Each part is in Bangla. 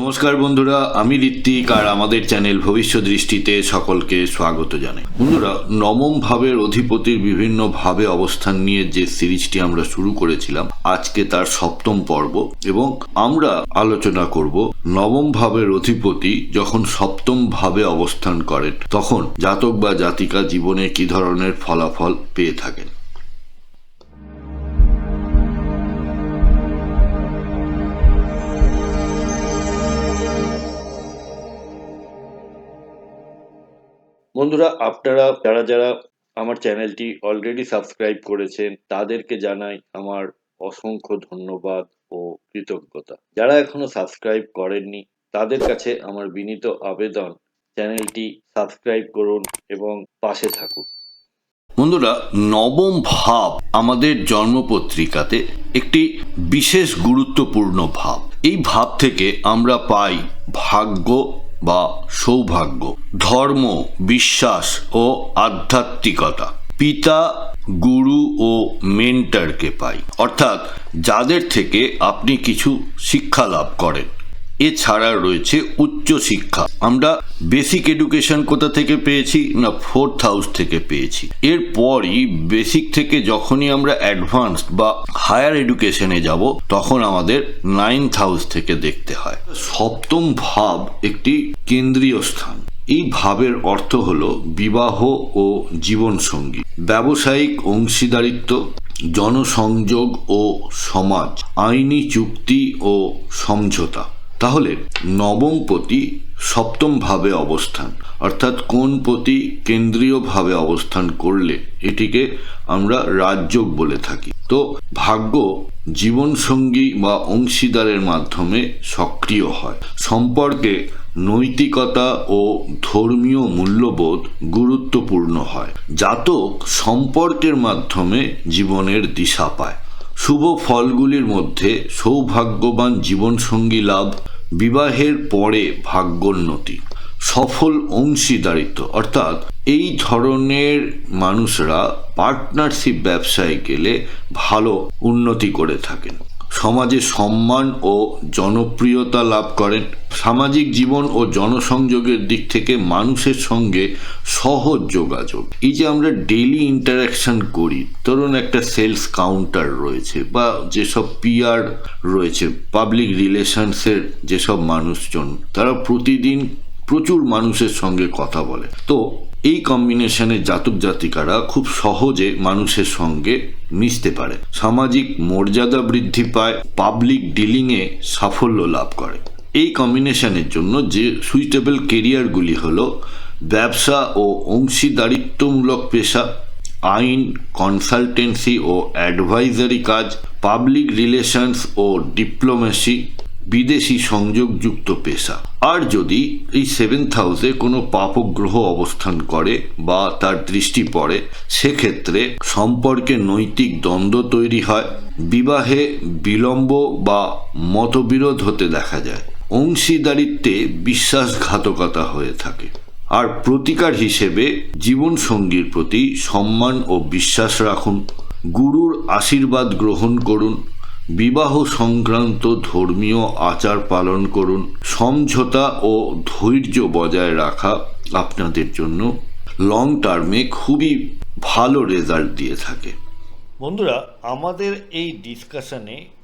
নমস্কার বন্ধুরা, আমি ঋত্বিক আর আমাদের চ্যানেল ভবিষ্যৎ দৃষ্টিতে সকলকে স্বাগত জানাই। বন্ধুরা, নবম ভাবের অধিপতির বিভিন্ন ভাবে অবস্থান নিয়ে যে সিরিজটি আমরা শুরু করেছিলাম, আজকে তার সপ্তম পর্ব এবং আমরা আলোচনা করব নবম ভাবের অধিপতি যখন সপ্তম ভাবে অবস্থান করেন, তখন জাতক বা জাতিকা জীবনে কি ধরনের ফলাফল পেয়ে থাকেন। বন্ধুরা, আপনারা, যারা যারা আমার চ্যানেলটি অলরেডি সাবস্ক্রাইব করেছেন, তাদেরকে জানাই আমার অসংখ্য ধন্যবাদ ও কৃতজ্ঞতা। যারা এখনও সাবস্ক্রাইব করেননি, তাদের কাছে আমার বিনীত আবেদন, চ্যানেলটি সাবস্ক্রাইব করুন এবং পাশে থাকুন। বন্ধুরা, নবম ভাব আমাদের জন্মপত্রিকাতে একটি বিশেষ গুরুত্বপূর্ণ ভাব। এই ভাব থেকে আমরা পাই ভাগ্য বা সৌভাগ্য। ধর্ম, বিশ্বাস ও আধ্যাত্মিকতা। পিতা, গুরু ও মেন্টারকে পাই। অর্থাৎ যাদের থেকে আপনি কিছু শিক্ষা লাভ করেন। এছাড়া রয়েছে উচ্চ শিক্ষা। আমরা বেসিক এডুকেশন কোথা থেকে পেয়েছি না ফোর্থ হাউস থেকে পেয়েছি। এরপরই বেসিক থেকে যখনই আমরা অ্যাডভান্সড বা হায়ার এডুকেশনে যাব, তখন আমাদের নাইন্থ হাউস থেকে দেখতে হয়। সপ্তম ভাব একটি কেন্দ্রীয় স্থান। এই ভাবের অর্থ হল বিবাহ ও জীবনসঙ্গী। ব্যবসায়িক অংশীদারিত্ব, জনসংযোগ ও সমাজ, আইনি চুক্তি ও সমঝোতা। তাহলে নবমপতি সপ্তম ভাবে অবস্থান, অর্থাৎ কোন পতি কেন্দ্রীয়ভাবে অবস্থান করলে এটিকে আমরা রাজযোগ বলে থাকি। তো ভাগ্য জীবনসঙ্গী বা অংশীদারের মাধ্যমে সক্রিয় হয়। সম্পর্কে নৈতিকতা ও ধর্মীয় মূল্যবোধ গুরুত্বপূর্ণ হয়। জাতক সম্পর্কের মাধ্যমে জীবনের দিশা পায়। শুভ ফলগুলির মধ্যে সৌভাগ্যবান জীবনসঙ্গী লাভ, বিবাহের পরে ভাগ্যোন্নতি, সফল অংশীদারিত্ব। অর্থাৎ এই ধরনের মানুষরা পার্টনারশিপ ব্যবসায় গেলে ভালো উন্নতি করে থাকেন। সমাজে সম্মান ও জনপ্রিয়তা লাভ করেন। সামাজিক জীবন ও জনসংযোগের দিক থেকে মানুষের সঙ্গে সহজ যোগাযোগ। এই যে আমরা ডেইলি ইন্টারাকশন করি, ধরুন একটা সেলস কাউন্টার রয়েছে বা যেসব পিআর রয়েছে পাবলিক রিলেশনসের যেসব মানুষজন, তারা প্রতিদিন প্রচুর মানুষের সঙ্গে কথা বলে। তো এই কম্বিনেশনে জাতক জাতিকারা খুব সহজে মানুষের সঙ্গে মিশতে পারে। সামাজিক মর্যাদা বৃদ্ধি পায় পাবলিক ডিলিংয়ে সাফল্য লাভ করে। এই কম্বিনেশনের জন্য যে সুইটেবল কেরিয়ারগুলি হলো, ব্যবসা ও অংশীদারিত্বমূলক পেশা, আইন কনসালটেন্সি ও অ্যাডভাইজারি কাজ পাবলিক রিলেশনস ও ডিপ্লোমেসি বিদেশি সংযোগযুক্ত পেশা। আর যদি এই সেভেন্থ হাউসে কোনো পাপগ্রহ অবস্থান করে বা তার দৃষ্টি পড়ে, সেক্ষেত্রে সম্পর্কে নৈতিক দ্বন্দ্ব তৈরি হয়, বিবাহে বিলম্ব বা মতবিরোধ হতে দেখা যায়। অংশীদারিত্বে বিশ্বাসঘাতকতা হয়ে থাকে। আর প্রতিকার হিসেবে জীবনসঙ্গীর প্রতি সম্মান ও বিশ্বাস রাখুন, গুরুর আশীর্বাদ গ্রহণ করুন বিবাহ সংক্রান্ত ধর্মীয় আচার পালন করুন, সমঝোতা ও ধৈর্য বজায় রাখা আপনাদের জন্য লং টার্মে খুবই ভালো রেজাল্ট দিয়ে থাকে। বন্ধুরা, আমাদের এই ডিসকাশনে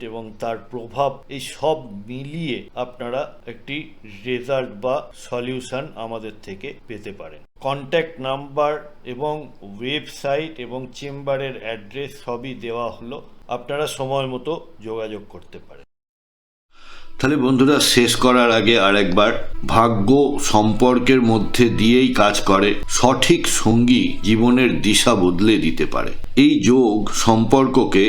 এবং তার প্রভাব, এই সব মিলিয়ে আপনারা একটি রেজাল্ট বা সলিউশন আমাদের থেকে পেতে পারেন। কন্ট্যাক্ট নাম্বার এবং ওয়েবসাইট এবং চেম্বারের অ্যাড্রেস সবই দেওয়া হলো। আপনারা সময় মতো যোগাযোগ করতে পারেন। তাহলে বন্ধুরা, শেষ করার আগে আরেকবার, ভাগ্য সম্পর্কের মধ্যে দিয়েই কাজ করে, সঠিক সঙ্গী জীবনের দিশা বদলে দিতে পারে। এই যোগ সম্পর্ককে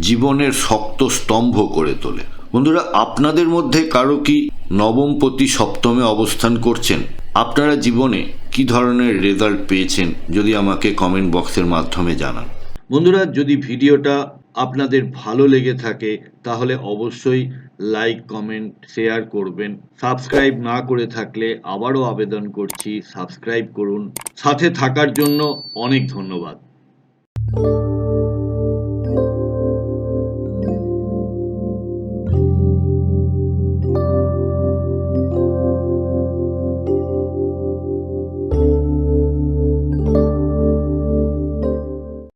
জীবনের শক্ত স্তম্ভ করে তোলে। বন্ধুরা, আপনাদের মধ্যে কারও কি নবমপতি সপ্তমে অবস্থান করছেন? আপনারা জীবনে কি ধরনের রেজাল্ট পেয়েছেন? যদি আমাকে কমেন্ট বক্সের মাধ্যমে জানান। বন্ধুরা, যদি ভিডিওটা আপনাদের ভালো লেগে থাকে, তাহলে অবশ্যই লাইক কমেন্ট শেয়ার করবেন। সাবস্ক্রাইব না করে থাকলে আবারও আবেদন করছি। সাবস্ক্রাইব করুন। সাথে থাকার জন্য অনেক ধন্যবাদ।